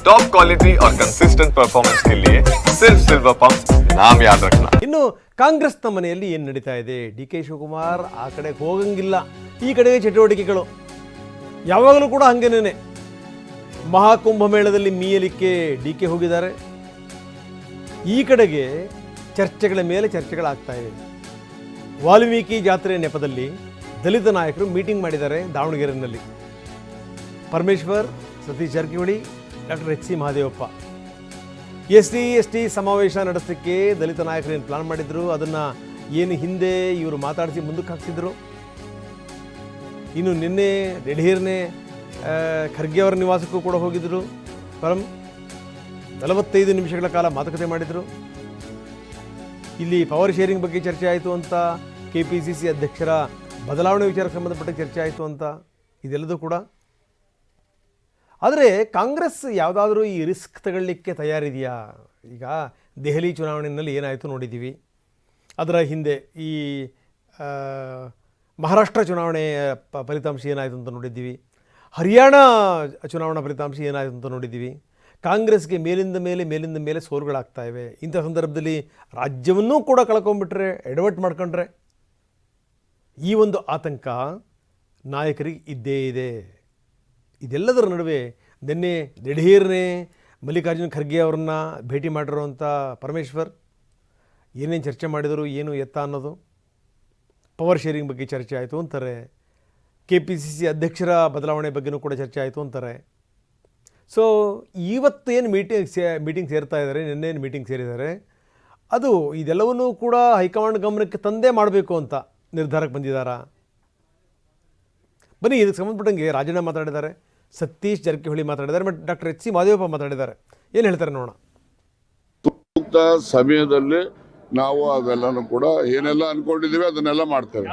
Top quality और consistent performance के लिए सिर्फ सिल्वर पंप नाम याद रखना ಇನ್ನು ಕಾಂಗ್ರೆಸ್ನ ಮನೆಯಲ್ಲಿ ಏನು ನಡೀತಾ ಇದೆ ಡಿ ಕೆ ಶಿವಕುಮಾರ್ ಆ ಕಡೆ ಹೋಗಂಗಿಲ್ಲ ಈ ಕಡೆಗೆ ಚಟುವಟಿಕೆಗಳು ಯಾವಾಗಲೂ ಕೂಡ ಹಂಗೇನೇನೆ ಮಹಾಕುಂಭಮೇಳದಲ್ಲಿ ಮೀಯಲಿಕ್ಕೆ ಡಿ ಕೆ ಹೋಗಿದ್ದಾರೆ ಈ ಕಡೆಗೆ ಚರ್ಚೆಗಳ ಮೇಲೆ ಚರ್ಚೆಗಳಾಗ್ತಾ ಇವೆ ವಾಲ್ಮೀಕಿ ಜಾತ್ರೆ ನೆಪದಲ್ಲಿ ದಲಿತ ನಾಯಕರು ಮೀಟಿಂಗ್ ಮಾಡಿದ್ದಾರೆ ದಾವಣಗೆರೆಯಲ್ಲಿ Parameshwar Satish Jarkiholi doctor H C Mahadevappa. S C S T ಸಮಾವೇಶ ನಡೆಸಲಿಕ್ಕೆ ದಲಿತ ನಾಯಕರು ಏನು ಪ್ಲಾನ್ ಮಾಡಿದ್ರು? ಅದನ್ನು ಏನು ಹಿಂದೆ ಇವರು ಮಾತಾಡಿಸಿ ಮುಂದಕ್ಕೆ ಹಾಕ್ಸಿದ್ರು? ಇನ್ನು ನಿನ್ನೆ ದಿಢೀರ್ನೆ ಖರ್ಗೆ ಅವರ ನಿವಾಸಕ್ಕೂ ಕೂಡ ಹೋಗಿದ್ದರು ಪರಂ, ನಲವತ್ತೈದು ನಿಮಿಷಗಳ ಕಾಲ ಮಾತುಕತೆ ಮಾಡಿದರು. ಇಲ್ಲಿ ಪವರ್ ಶೇರಿಂಗ್ ಬಗ್ಗೆ ಚರ್ಚೆ ಆಯಿತು ಅಂತ ಕೆ ಪಿ ಸಿ ಸಿ ಅಧ್ಯಕ್ಷರ ಬದಲಾವಣೆ ವಿಚಾರಕ್ಕೆ ಸಂಬಂಧಪಟ್ಟ ಚರ್ಚೆ ಆಯಿತು ಅಂತ, ಇದೆಲ್ಲದೂ ಕೂಡ ಆದರೆ ಕಾಂಗ್ರೆಸ್ ಯಾವುದಾದ್ರೂ ಈ ರಿಸ್ಕ್ ತಗೊಳ್ಳಿಕ್ಕೆ ತಯಾರಿದೆಯಾ? ಈಗ ದೆಹಲಿ ಚುನಾವಣೆಯಲ್ಲಿ ಏನಾಯಿತು ನೋಡಿದ್ದೀವಿ. ಅದರ ಹಿಂದೆ ಈ ಮಹಾರಾಷ್ಟ್ರ ಚುನಾವಣೆಯ ಫಲಿತಾಂಶ ಏನಾಯಿತು ಅಂತ ನೋಡಿದ್ದೀವಿ. ಹರಿಯಾಣ ಚುನಾವಣಾ ಫಲಿತಾಂಶ ಏನಾಯಿತು ಅಂತ ನೋಡಿದ್ದೀವಿ. ಕಾಂಗ್ರೆಸ್ಗೆ ಮೇಲಿಂದ ಮೇಲೆ ಮೇಲಿಂದ ಮೇಲೆ ಸೋಲುಗಳಾಗ್ತಾ ಇವೆ. ಇಂಥ ಸಂದರ್ಭದಲ್ಲಿ ರಾಜ್ಯವನ್ನೂ ಕೂಡ ಕಳ್ಕೊಂಬಿಟ್ರೆ ಎಡವಟ್ ಮಾಡ್ಕೊಂಡ್ರೆ. ಈ ಒಂದು ಆತಂಕ ನಾಯಕರಿಗೆ ಇದ್ದೇ ಇದೆ. ಇದೆಲ್ಲದರ ನಡುವೆ ನಿನ್ನೆ ದಿಢೀರ್ನೆ ಮಲ್ಲಿಕಾರ್ಜುನ ಖರ್ಗೆ ಅವ್ರನ್ನ ಭೇಟಿ ಮಾಡಿರುವಂಥ ಪರಮೇಶ್ವರ್, ಏನೇನು ಚರ್ಚೆ ಮಾಡಿದರು, ಏನು ಎತ್ತ ಅನ್ನೋದು ಪವರ್ ಶೇರಿಂಗ್ ಬಗ್ಗೆ ಚರ್ಚೆ ಆಯಿತು ಅಂತಾರೆ. ಕೆ ಪಿ ಸಿ ಸಿ ಅಧ್ಯಕ್ಷರ ಬದಲಾವಣೆ ಬಗ್ಗೆನೂ ಕೂಡ ಚರ್ಚೆ ಆಯಿತು ಅಂತಾರೆ. ಸೊ ಇವತ್ತೇನು ಮೀಟಿಂಗ್ ಸೇ ಮೀಟಿಂಗ್ ಸೇರ್ತಾ ಇದ್ದಾರೆ ನಿನ್ನೇನು ಮೀಟಿಂಗ್ ಸೇರಿದ್ದಾರೆ, ಅದು ಇದೆಲ್ಲವನ್ನೂ ಕೂಡ ಹೈಕಮಾಂಡ್ ಗಮನಕ್ಕೆ ತಂದೇ ಮಾಡಬೇಕು ಅಂತ ನಿರ್ಧಾರಕ್ಕೆ ಬಂದಿದ್ದಾರಾ? ಬನ್ನಿ, ಇದಕ್ಕೆ ಸಂಬಂಧಪಟ್ಟಂಗೆ ರಾಜಣ್ಣ ಮಾತಾಡಿದ್ದಾರೆ. ಸತೀಶ್ ಜಾರಕಿಹೊಳಿ ಮಾತಾಡಿದ್ದಾರೆ but doctor H C Madevappa ಮಾತಾಡಿದ್ದಾರೆ ಏನು ಹೇಳ್ತಾರೆ ನೋಡೋಣ. ಸೂಕ್ತ ಸಮಯದಲ್ಲಿ ನಾವು ಅವೆಲ್ಲನೂ ಕೂಡ ಏನೆಲ್ಲ ಅನ್ಕೊಂಡಿದೀವಿ ಅದನ್ನೆಲ್ಲ ಮಾಡ್ತೇವೆ.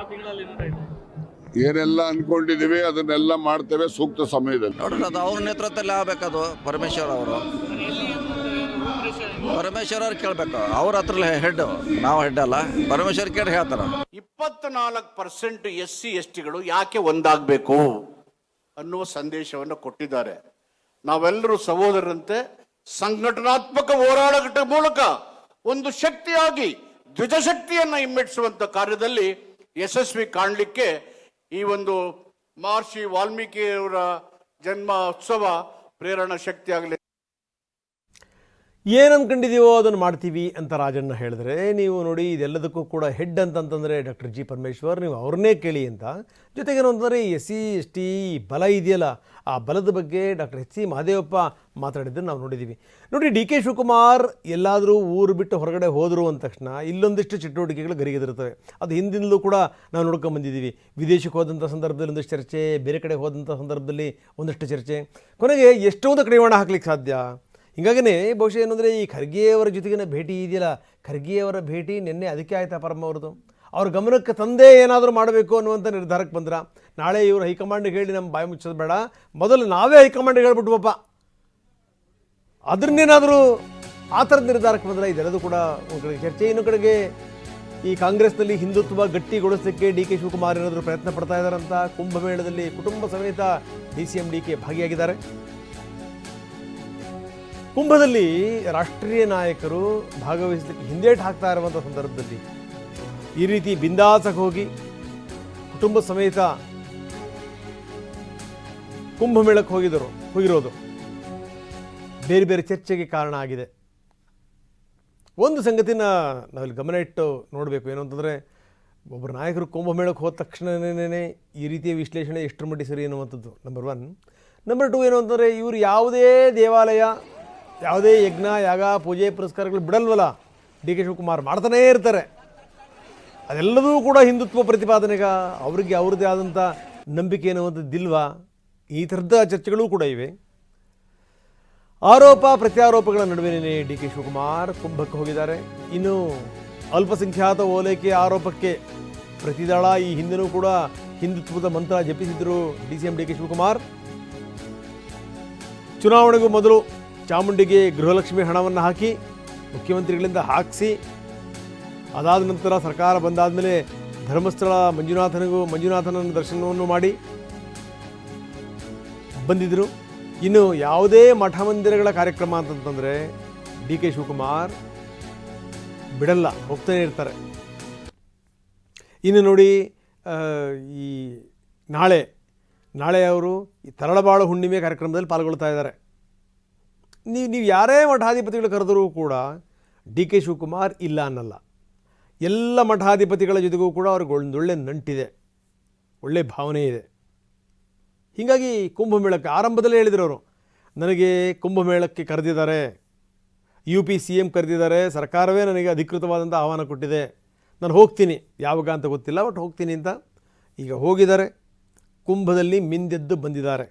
ಏನೆಲ್ಲ ಅನ್ಕೊಂಡಿದೀವಿ ಅದನ್ನೆಲ್ಲ ಮಾಡ್ತೇವೆ ಸೂಕ್ತ ಸಮಯದಲ್ಲಿ. ನೋಡ್ರಿ ಅದು ಅವ್ರ ನೇತೃತ್ವದಲ್ಲಿ ಆಗ್ಬೇಕದು ಪರಮೇಶ್ವರ್ ಅವರು. ಪರಮೇಶ್ವರ್ ಅವ್ರು ಕೇಳ್ಬೇಕು ಅವ್ರ ಹತ್ರ ಹೆಡ್ ನಾವು ಹೆಡ್ ಅಲ್ಲ ಪರಮೇಶ್ವರ್ ಕೇಳಿ ಹೇಳ್ತಾರ. ಇಪ್ಪತ್ನಾಲ್ಕು ಪರ್ಸೆಂಟ್ ಎಸ್ ಸಿ ಎಸ್ ಟಿಗಳು ಯಾಕೆ ಒಂದಾಗಬೇಕು? ಅನ್ನುವ ಸಂದೇಶವನ್ನು ಕೊಟ್ಟಿದ್ದಾರೆ. ನಾವೆಲ್ಲರೂ ಸಹೋದರರಂತೆ ಸಂಘಟನಾತ್ಮಕ ಹೋರಾಟದ ಮೂಲಕ ಒಂದು ಶಕ್ತಿಯಾಗಿ ದ್ವಿಜಶಕ್ತಿಯನ್ನ ಹಿಮ್ಮೆಟ್ಟಿಸುವಂತ ಕಾರ್ಯದಲ್ಲಿ ಯಶಸ್ವಿ ಕಾಣಲಿಕ್ಕೆ ಈ ಒಂದು ಮಹರ್ಷಿ ವಾಲ್ಮೀಕಿಯವರ ಜನ್ಮ ಉತ್ಸವ ಪ್ರೇರಣಾ ಶಕ್ತಿಯಾಗಲಿ. ಏನು ಅಂದ್ಕೊಂಡಿದ್ದೀವೋ ಅದನ್ನು ಮಾಡ್ತೀವಿ ಅಂತ ರಾಜಣ್ಣ ಹೇಳಿದ್ರೆ ನೀವು ನೋಡಿ ಇದೆಲ್ಲದಕ್ಕೂ ಕೂಡ ಹೆಡ್ ಅಂತಂತಂದರೆ ಡಾಕ್ಟರ್ ಜಿ. ಪರಮೇಶ್ವರ್, ನೀವು ಅವ್ರನ್ನೇ ಕೇಳಿ ಅಂತ. ಜೊತೆಗೆ ಅಂತಂದರೆ ಎಸ್ ಸಿ, ಎಸ್ ಬಲ ಇದೆಯಲ್ಲ, ಆ ಬಲದ ಬಗ್ಗೆ ಡಾಕ್ಟರ್ ಎಚ್ ಸಿ ಮಹದೇವಪ್ಪ ಮಾತಾಡಿದ್ದನ್ನು ನಾವು ನೋಡಿದ್ದೀವಿ ನೋಡಿ, ಡಿ ಕೆ ಶಿವಕುಮಾರ್ ಎಲ್ಲಾದರೂ ಊರು ಬಿಟ್ಟು ಹೊರಗಡೆ ಹೋದರು ಅಂದ ತಕ್ಷಣ ಇಲ್ಲೊಂದಿಷ್ಟು ಚಟುವಟಿಕೆಗಳು ಗರಿಗೆದಿರ್ತವೆ ಅದು ಹಿಂದಿನಲ್ಲೂ ಕೂಡ ನಾವು ನೋಡ್ಕೊಂಡು ಬಂದಿದ್ದೀವಿ ವಿದೇಶಕ್ಕೆ ಹೋದಂಥ ಸಂದರ್ಭದಲ್ಲಿ ಒಂದಷ್ಟು ಚರ್ಚೆ, ಬೇರೆ ಕಡೆ ಹೋದಂಥ ಸಂದರ್ಭದಲ್ಲಿ ಒಂದಷ್ಟು ಚರ್ಚೆ. ಕೊನೆಗೆ ಎಷ್ಟೊಂದು ಕಡಿವಾಣ ಹಾಕ್ಲಿಕ್ಕೆ ಸಾಧ್ಯ? ಹೀಗಾಗಿನೇ ಬಹುಶಃ ಏನಂದರೆ ಈ ಖರ್ಗೆಯವರ ಜೊತೆಗಿನ ಭೇಟಿ ಇದೆಯಲ್ಲ? ಖರ್ಗೆಯವರ ಭೇಟಿ ನಿನ್ನೆ ಅದಕ್ಕೆ ಆಯ್ತಾ ಪರಮ ಅವ್ರದ್ದು? ಅವ್ರ ಗಮನಕ್ಕೆ ತಂದೆ ಏನಾದರೂ ಮಾಡಬೇಕು ಅನ್ನುವಂಥ ನಿರ್ಧಾರಕ್ಕೆ ಬಂದ್ರ? ನಾಳೆ ಇವರು ಹೈಕಮಾಂಡ್ಗೆ ಹೇಳಿ ನಮ್ಮ ಬಾಯಿ ಮುಚ್ಚೋದು ಬೇಡ. ಮೊದಲು ನಾವೇ ಹೈಕಮಾಂಡ್ಗೆ ಹೇಳ್ಬಿಟ್ವಪ್ಪ ಅದ್ರನ್ನೇನಾದರೂ ಆ ಥರದ ನಿರ್ಧಾರಕ್ಕೆ ಬಂದರೆ? ಇದೆಲ್ಲದೂ ಕೂಡ ಒಂದು ಕಡೆಗೆ ಚರ್ಚೆ. ಇನ್ನೊಂದು ಕಡೆಗೆ ಈ ಕಾಂಗ್ರೆಸ್ನಲ್ಲಿ ಹಿಂದುತ್ವ ಗಟ್ಟಿಗೊಳಿಸೋಕ್ಕೆ ಡಿ ಕೆ ಶಿವಕುಮಾರ್ ಏನಾದರೂ ಪ್ರಯತ್ನ ಪಡ್ತಾ ಇದ್ದಾರಂತ ಕುಂಭಮೇಳದಲ್ಲಿ ಕುಟುಂಬ ಸಮೇತ D C M D K ಭಾಗಿಯಾಗಿದ್ದಾರೆ. ಕುಂಭದಲ್ಲಿ ರಾಷ್ಟ್ರೀಯ ನಾಯಕರು ಭಾಗವಹಿಸಲಿಕ್ಕೆ ಹಿಂದೇಟು ಹಾಕ್ತಾ ಇರುವಂಥ ಸಂದರ್ಭದಲ್ಲಿ ಈ ರೀತಿ ಬಿಂದಾಸಕ್ಕೆ ಹೋಗಿ ಕುಟುಂಬ ಸಮೇತ ಕುಂಭಮೇಳಕ್ಕೆ ಹೋಗಿದರು, ಹೋಗಿರೋದು. ಬೇರೆ ಬೇರೆ ಚರ್ಚೆಗೆ ಕಾರಣ ಆಗಿದೆ. ಒಂದು ಸಂಗತಿನ ನಾವಿಲ್ಲಿ ಗಮನ ಇಟ್ಟು ನೋಡಬೇಕು. ಏನು ಅಂತಂದರೆ, ಒಬ್ಬರು ನಾಯಕರು ಕುಂಭಮೇಳಕ್ಕೆ ಹೋದ ತಕ್ಷಣವೇ ಈ ರೀತಿಯ ವಿಶ್ಲೇಷಣೆ ಎಷ್ಟರ ಮಟ್ಟಿಗೆ ಸರಿ ಅನ್ನುವಂಥದ್ದು ನಂಬರ್ ಒನ್ ನಂಬರ್ ಟು ಏನು ಅಂತಂದರೆ, ಇವರು ಯಾವುದೇ ದೇವಾಲಯ ಯಾವುದೇ ಯಜ್ಞ, ಯಾಗ, ಪೂಜೆ, ಪುರಸ್ಕಾರಗಳು ಬಿಡಲ್ವಲ್ಲ. ಡಿ ಕೆ ಶಿವಕುಮಾರ್ ಮಾಡ್ತಾನೇ ಇರ್ತಾರೆ. ಅದೆಲ್ಲದೂ ಕೂಡ ಹಿಂದುತ್ವ ಪ್ರತಿಪಾದನೆಗ ಅವರಿಗೆ ಅವ್ರದ್ದೇ ಆದಂಥ ನಂಬಿಕೆ ಅನ್ನುವಂಥದ್ದಿಲ್ವಾ ಈ ಥರದ ಚರ್ಚೆಗಳು ಕೂಡ ಇವೆ. ಆರೋಪ, ಪ್ರತ್ಯಾರೋಪಗಳ ನಡುವೆನೇ ಡಿ ಕೆ ಶಿವಕುಮಾರ್ ಕುಂಭಕ್ಕೆ ಹೋಗಿದ್ದಾರೆ. ಇನ್ನು ಅಲ್ಪಸಂಖ್ಯಾತ ಓಲೈಕೆ ಆರೋಪಕ್ಕೆ ಪ್ರತಿದಳ ಈ ಹಿಂದೆನೂ ಕೂಡ ಹಿಂದುತ್ವದ ಮಂತ್ರ ಜಪಿಸಿದ್ರು D C M D K Shivakumar. ಚುನಾವಣೆಗೂ ಮೊದಲು ಚಾಮುಂಡಿಗೆ ಗೃಹಲಕ್ಷ್ಮಿ ಹಣವನ್ನು ಹಾಕಿ ಮುಖ್ಯಮಂತ್ರಿಗಳಿಂದ ಹಾಕಿಸಿ, ಅದಾದ ನಂತರ ಸರ್ಕಾರ ಬಂದಾದ ಮೇಲೆ ಧರ್ಮಸ್ಥಳ ಮಂಜುನಾಥನಿಗೂ ಮಂಜುನಾಥನ ದರ್ಶನವನ್ನು ಮಾಡಿ ಬಂದಿದ್ದರು ಇನ್ನು ಯಾವುದೇ ಮಠ ಮಂದಿರಗಳ ಕಾರ್ಯಕ್ರಮ ಅಂತಂತಂದರೆ ಡಿ ಕೆ ಶಿವಕುಮಾರ್ ಬಿಡಲ್ಲ, ಹೋಗ್ತಾನೆ ಇರ್ತಾರೆ. ಇನ್ನು ನೋಡಿ ಈ ನಾಳೆ ನಾಳೆ ಅವರು ಈ ತರಳಬಾಳು ಹುಣ್ಣಿಮೆ ಕಾರ್ಯಕ್ರಮದಲ್ಲಿ ಪಾಲ್ಗೊಳ್ತಾ ಇದ್ದಾರೆ. ನೀವು ನೀವು ಯಾರೇ ಮಠಾಧಿಪತಿಗಳು ಕರೆದರೂ ಕೂಡ ಡಿ ಕೆ ಶಿವಕುಮಾರ್ ಇಲ್ಲ ಅನ್ನಲ್ಲ. ಎಲ್ಲ ಮಠಾಧಿಪತಿಗಳ ಜೊತೆಗೂ ಕೂಡ ಅವ್ರಿಗೆ ಒಂದೊಳ್ಳೆ ನಂಟಿದೆ. ಒಳ್ಳೆ ಭಾವನೆ ಇದೆ. ಹೀಗಾಗಿ ಕುಂಭಮೇಳಕ್ಕೆ ಆರಂಭದಲ್ಲೇ ಹೇಳಿದರು ಅವರು, ನನಗೆ ಕುಂಭಮೇಳಕ್ಕೆ ಕರೆದಿದ್ದಾರೆ. ಯು ಪಿ ಸಿ ಎಂ ಕರೆದಿದ್ದಾರೆ. ಸರ್ಕಾರವೇ ನನಗೆ ಅಧಿಕೃತವಾದಂಥ ಆಹ್ವಾನ ಕೊಟ್ಟಿದೆ. ನಾನು ಹೋಗ್ತೀನಿ. ಯಾವಾಗ ಅಂತ ಗೊತ್ತಿಲ್ಲ ಬಟ್ ಹೋಗ್ತೀನಿ ಅಂತ ಈಗ ಹೋಗಿದ್ದಾರೆ. ಕುಂಭದಲ್ಲಿ ಮಿಂದೆದ್ದು ಬಂದಿದ್ದಾರೆ.